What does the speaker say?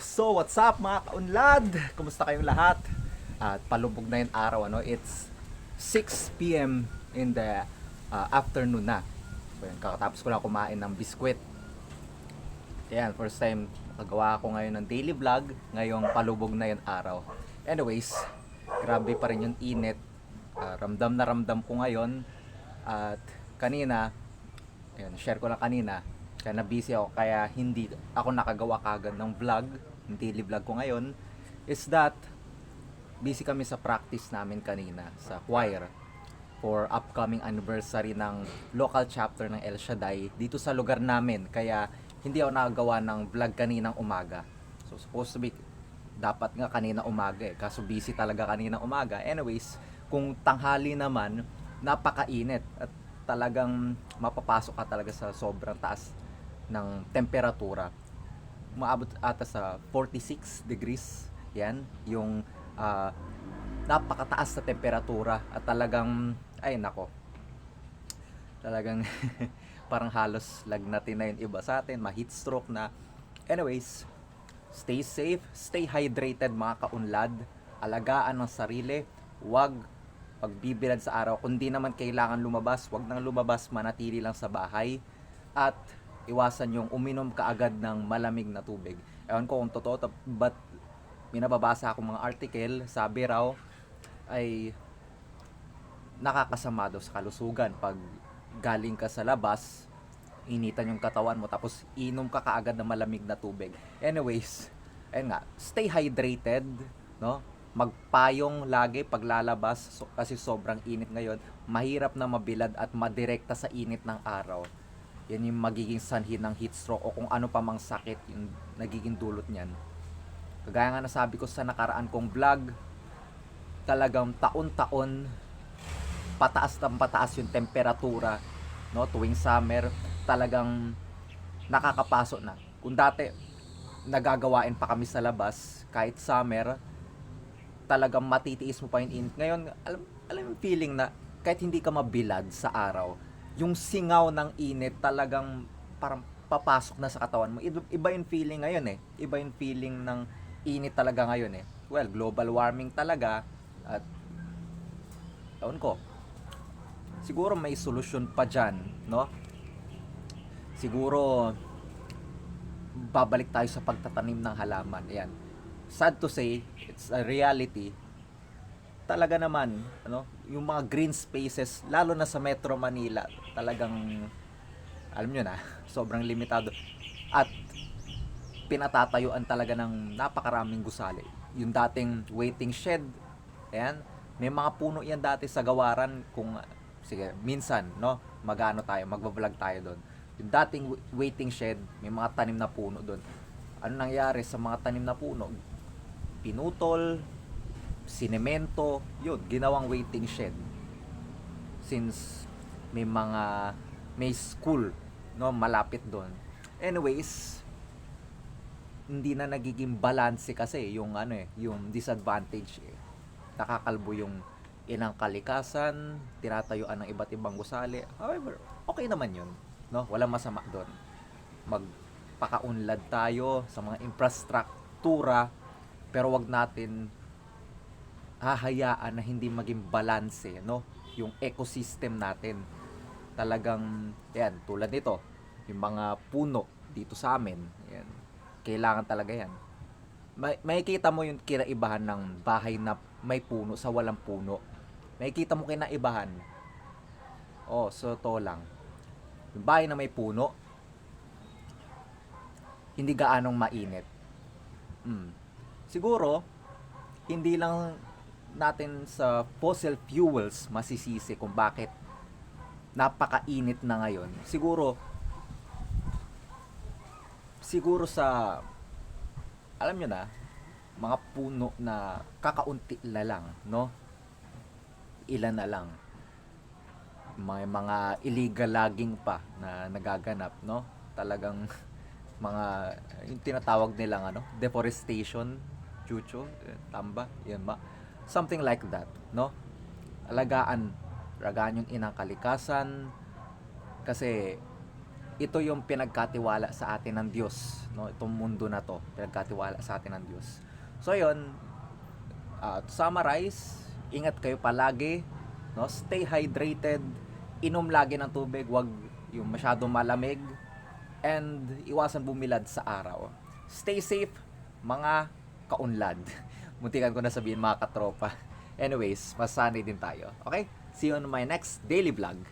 So, what's up mga kaunlad? Kumusta kayong lahat? At palubog na yung araw, ano? It's 6 p.m. in the uh, afternoon na. So, yan, kakatapos ko lang kumain ng biskwit. Ayan, first time nakagawa ako ngayon ng daily vlog. Ngayong palubog na yung araw. Anyways, grabe pa rin yung init. Ah, ramdam na ramdam ko ngayon. At kanina, Ayun, share ko lang kanina. Kaya na busy ako kaya hindi ako nakagawa kagad ng vlog, yung daily vlog ko ngayon is that busy kami sa practice namin kanina sa choir for upcoming anniversary ng local chapter ng El Shaddai dito sa lugar namin. Kaya hindi ako nakagawa ng vlog kaninang umaga. So supposed to be dapat nga kanina umaga eh. Kaso busy talaga kanina umaga. Anyways, kung tanghali naman, napakainit at talagang mapapasok ka talaga sa sobrang taas ng temperatura. Maabot ata sa 46 degrees. Yan, yung ah, napakataas na temperatura at talagang, ay nako, talagang parang halos lagnatin na yung iba sa atin, ma-heat stroke na. Anyways, stay safe, stay hydrated mga kaunlad, alagaan ng sarili, wag pagbibilad sa araw. Kung di naman kailangan lumabas, wag nang lumabas, manatili lang sa bahay at iwasan yung uminom kaagad ng malamig na tubig. Ewan ko kung totoo, to- but minababasa ako mga article, sabi raw ay nakakasama daw sa kalusugan pag galing ka sa labas, initan yung katawan mo tapos inom ka kaagad ng malamig na tubig. Anyways, ayun nga, stay hydrated, no? Magpayong lagi pag lalabas so, kasi sobrang init ngayon. Mahirap na mabilad at madirekta sa init ng araw. Yan yung magiging sanhi ng heat stroke o kung ano pa mang sakit yung nagiging dulot niyan. Kagaya nga nasabi ko sa nakaraan kong vlog, talagang taon-taon pataas ng pataas yung temperatura no? Tuwing summer talagang nakakapasok na. Kung dati nagagawain pa kami sa labas kahit summer talagang matitiis mo pa yung init. Ngayon alam, alam yung feeling na kahit hindi ka mabilad sa araw yung singaw ng init talagang parang papasok na sa katawan mo iba, yung feeling ngayon eh iba yung feeling ng init talaga ngayon eh well global warming talaga at ewan ko siguro may solusyon pa dyan, no? Siguro, babalik tayo sa pagtatanim ng halaman. Ayan. Sad to say, it's a reality. Talaga naman, ano, yung mga green spaces, lalo na sa Metro Manila, talagang, alam nyo na, sobrang limitado. At, pinatatayuan talaga ng napakaraming gusali. Yung dating waiting shed, ayan, may mga puno yan dati sa gawaran kung sige, minsan, no, magano tayo, magbablog tayo doon. Yung dating wa- waiting shed, may mga tanim na puno doon. Ano nangyari sa mga tanim na puno? Pinutol, sinemento, yun, ginawang waiting shed. Since may mga, may school, no, malapit doon. Anyways, hindi na nagiging balance kasi yung ano eh, yung disadvantage eh. Nakakalbo yung inang kalikasan, tinatayuan ng iba't ibang gusali. However, okay naman yun. No? Walang masama doon. Magpakaunlad tayo sa mga infrastruktura, pero wag natin hahayaan na hindi maging balanse, no? Yung ecosystem natin. Talagang, yan, tulad nito, yung mga puno dito sa amin, yan, kailangan talaga yan. May, makikita mo yung kinaibahan ng bahay na may puno sa walang puno. Makikita mo kinaibahan. Oh, so to lang. Yung bahay na may puno, hindi gaanong mainit. Mm. Siguro, hindi lang natin sa fossil fuels masisisi kung bakit napakainit na ngayon. Siguro, siguro sa alam nyo na, mga puno na kakaunti na lang, no? Ilan na lang. May mga illegal logging pa na nagaganap, no? Talagang mga yung tinatawag nilang ano, deforestation, chucho, eh, tamba, yan ba? Something like that, no? Alagaan, alagaan yung inang kalikasan kasi ito yung pinagkatiwala sa atin ng Diyos, no? Itong mundo na to, pinagkatiwala sa atin ng Diyos. So, yun, uh, to summarize, ingat kayo palagi, no? Stay hydrated, inom lagi ng tubig, wag yung masyadong malamig, and iwasan bumilad sa araw. Stay safe, mga kaunlad. Muntikan ko na sabihin mga katropa. Anyways, masanay din tayo. Okay? See you on my next daily vlog.